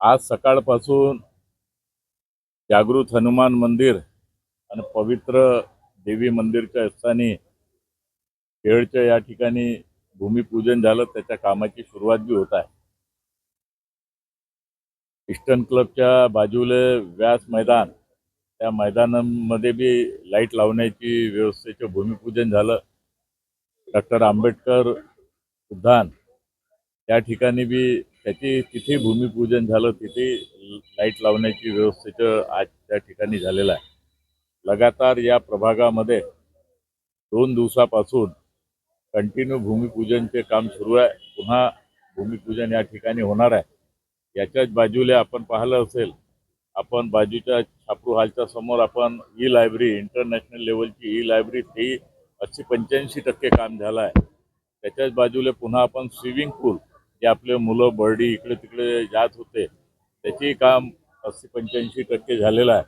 आज सकाळपासून जागृत हनुमान मंदिर आणि पवित्र देवी मंदिरच्या स्थानी खेळच्या या ठिकाणी भूमिपूजन झालं त्याच्या कामाची सुरुवात बी होत आहे. इस्टर्न क्लबच्या बाजूला व्यास मैदान त्या मैदानामध्ये बी लाइट लावण्याची व्यवस्थेचं भूमिपूजन झालं. डॉक्टर आंबेडकर उद्यान त्या ठिकाणी बी त्याची तिथे भूमिपूजन झालं तिथे लाइट लावण्याची व्यवस्थेचं आज त्या ठिकाणी झालेलं आहे. लगातार या प्रभागामध्ये दोन दिवसापासून कंटिन्यू भूमिपूजनचे काम सुरू आहे. पुन्हा भूमिपूजन या ठिकाणी होणार आहे. याच्याच बाजूला आपण पाहिलं असेल आपण बाजूच्या छापरू हॉलच्या समोर आपण ई लायब्ररी इंटरनॅशनल लेवलची ई लायब्ररी तेही अस्सी पंच्याऐंशी टक्के काम झालं आहे. त्याच्याच बाजूला पुन्हा आपण स्विमिंग पूल जे आपले मुलं बर्डी इकडे तिकडे जात होते त्याची काम अस्सी पंच्याऐंशी टक्के झालेलं आहे.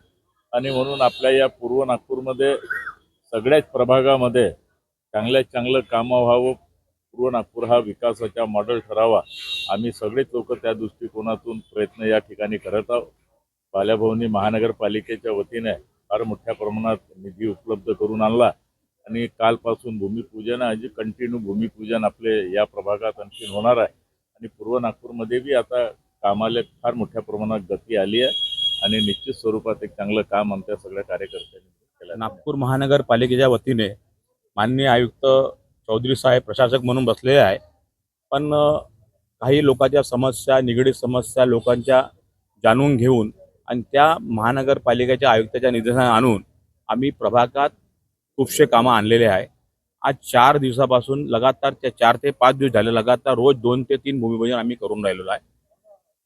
आणि म्हणून आपल्या या पूर्व नागपूरमध्ये सगळ्याच प्रभागामध्ये चांगल्यात चांगलं कामं व्हावं. पूर्व नागपूर हा विकासाचा मॉडेल ठरावा. आम्ही सगळेच लोक त्या दृष्टिकोनातून प्रयत्न या ठिकाणी करत आहोत. बाल्याभवनी महानगरपालिकेच्या वतीने फार मोठ्या प्रमाणात निधी उपलब्ध करून आणला. आणि कालपासून भूमिपूजन आहे कंटिन्यू भूमिपूजन आपले या प्रभागात आणखी होणार आहे. आणि पूर्व नागपूरमध्ये बी आता कामाला फार मोठ्या प्रमाणात गती आली आहे आणि निश्चित स्वरूपात एक चांगलं काम आमच्या सगळ्या कार्यकर्त्यांनी केलं नागपूर महानगरपालिकेच्या वतीने माननीय आयुक्त चौधरी साहेब प्रशासक म्हणून बसलेले आहे. पण काही लोकांच्या समस्या निगडीत समस्या लोकांच्या जाणून घेऊन आणि त्या महानगरपालिकेच्या आयुक्ताच्या निदर्शनात आणून आम्ही प्रभागात खूपसे कामं आणलेले आहे. आज चार दिवसापासून लगातार त्या चार ते पाच दिवस झाले लगातार रोज दोन ते तीन भूमिपूजन आम्ही करून राहिलेलो आहे.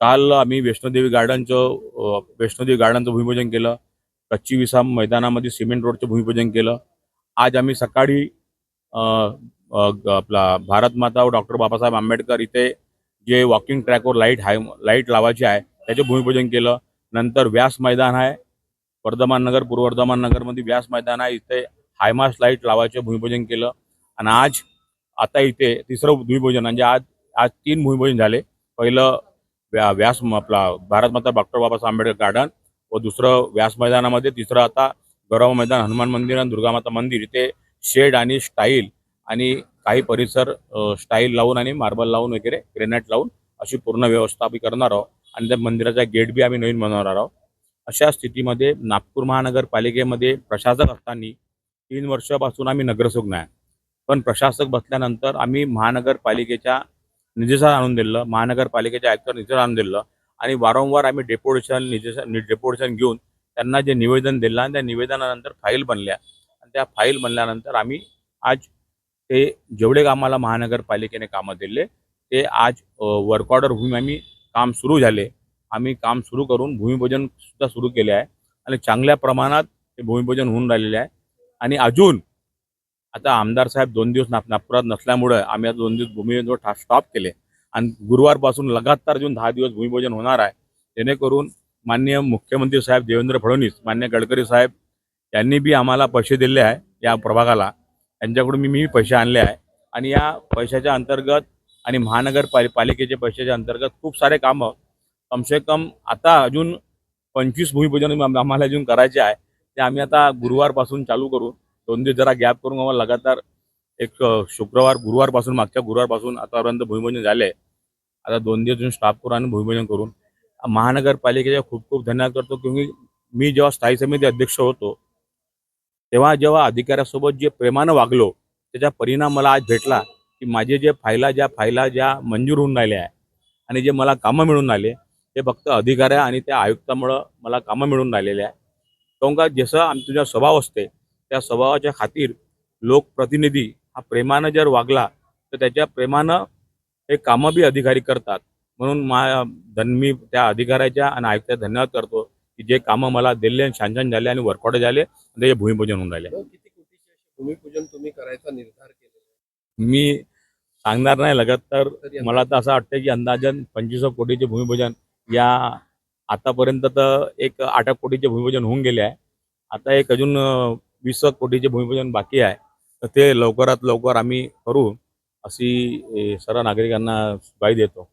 काल आम्ही वैष्णोदेवी गार्डनचं वैष्णोदेवी गार्डनचं भूमिपूजन केलं कच्ची विसाम मैदानामध्ये सिमेंट रोडचं भूमिपूजन केलं. आज आम्ही सकाळी आपला भारत माता व डॉक्टर बाबासाहेब आंबेडकर इथे जे वॉकिंग ट्रॅकवर लाइट हाय लाइट लावायची आहे त्याचे भूमिपूजन केलं. नंतर व्यास मैदान आहे वर्धमान नगर पूर्व वर्धमान नगरमध्ये व्यास मैदान आहे. इथे हायमास लाइट लावायचे भूमिपूजन केलं. आणि आज आता इथे तिसरं भूमिपूजन म्हणजे आज आज तीन भूमिपूजन झाले. पहिलं व्या व्यास आपला भारत माता डॉक्टर बाबासाहेब आंबेडकर गार्डन व दुसरं व्यास मैदानामध्ये तिसरं आता गौरव मैदान हनुमान मंदिर आणि दुर्गामाता मंदिर. इथे शेड आणि स्टाईल आणि काही परिसर स्टाईल लावून आणि मार्बल लावून वगैरे ग्रेनाईट लावून अशी पूर्ण व्यवस्था आम्ही करणार आहोत. आणि त्या मंदिराचा गेट बी आम्ही नवीन बनवणार आहोत. अशा स्थितीमध्ये नागपूर महानगरपालिकेमध्ये प्रशासक असताना तीन वर्षापासून आम्ही नगरसेवक नाही. पण प्रशासक बसल्यानंतर आम्ही महानगरपालिकेच्या निधीचा आणून दिलं महानगरपालिकेच्या आयुक्त निधीचा आणून दिलं आणि वारंवार आम्ही डेपोटेशन निधीचं डेपोटेशन घेऊन त्यांना जे निवेदन दिलं आणि त्या निवेदनानंतर फाईल बनल्या. आणि त्या फाईल बनल्यानंतर आम्ही आज ते जेवढे आम्हाला महानगरपालिकेने कामं दिले ते आज वर्क ऑर्डर भूमी आम्ही काम सुरू झाले. आम्ही काम सुरू करून भूमिपूजनसुद्धा सुरू केले आहे. आणि चांगल्या प्रमाणात ते भूमिपूजन होऊन राहिलेले आहे. आणि अजून आता आमदार साहेब दोन दिवस नाग नागपुरात नसल्यामुळं आम्ही आता दोन दिवस भूमिपूजन स्टॉप केले. आणि गुरुवारपासून लगातार अजून दहा दिवस भूमिपूजन होणार आहे. जेणेकरून माननीय मुख्यमंत्री साहेब देवेंद्र फडणवीस मान्य गडकरी साहेब यांनी बी आम्हाला पैसे दिले आहे या प्रभागाला. यांच्याकडून मी मी पैसे आणले आहे. आणि या पैशाच्या अंतर्गत आणि महानगरपालि पालिकेच्या पैशाच्या अंतर्गत खूप सारे कामं. कमसे कम आता अजून पंचवीस भूमिपूजन आम्हाला अजून करायचे आहे. ते आम्ही आता गुरुवारपासून चालू करू. दोन दिवस जरा गॅप करून आम्हाला लगातार एक शुक्रवार गुरुवारपासून मागच्या गुरुवारपासून आतापर्यंत भूमिपूजन झाले आता दोन दिवस स्टाफ करू आणि भूमिपूजन करून. महानगरपालिकेचा खूप खूप धन्यवाद करतो की मी जेव्हा स्थायी समिती अध्यक्ष होतो तेव्हा जेव्हा अधिकाऱ्यासोबत जे प्रेमानं वागलो त्याचा परिणाम मला आज भेटला की माझे जे फायला ज्या फायला ज्या मंजूर होऊन राहिल्या आहे आणि जे मला कामं मिळून राहिले ते फक्त अधिकाऱ्या आणि त्या आयुक्तामुळं मला कामं मिळून राहिलेले आहे. काऊन का जसं आमचा जो स्वभाव असते त्या स्वभावाच्या खातीर लोकप्रतिनिधी हा प्रेमानं जर वागला तर त्याच्या प्रेमानं हे कामं बी अधिकारी करतात. म्हणून मा धन मी त्या अधिकाऱ्याच्या आणि आयुक्ताचा धन्यवाद करतो की जे कामं मला दिले आणि छान छान झाले आणि वर्कआउट झाले आणि त्याचे भूमिपूजन होऊन राहिले. भूमिपूजन तुम्ही करायचा निर्धार आहे? मी सांगणार नाही लगत तर मला तर असं वाटतं की अंदाजन पंचवीस कोटीचे भूमिपूजन या आतापर्यंत तर एक आठ कोटीचे भूमिपूजन होऊन गेले आहे. आता एक अजून वीस कोटीचे भूमिपूजन बाकी आहे. तर ते लवकरात लवकर आम्ही करू अशी सर्व नागरिकांना ग्वाही देतो.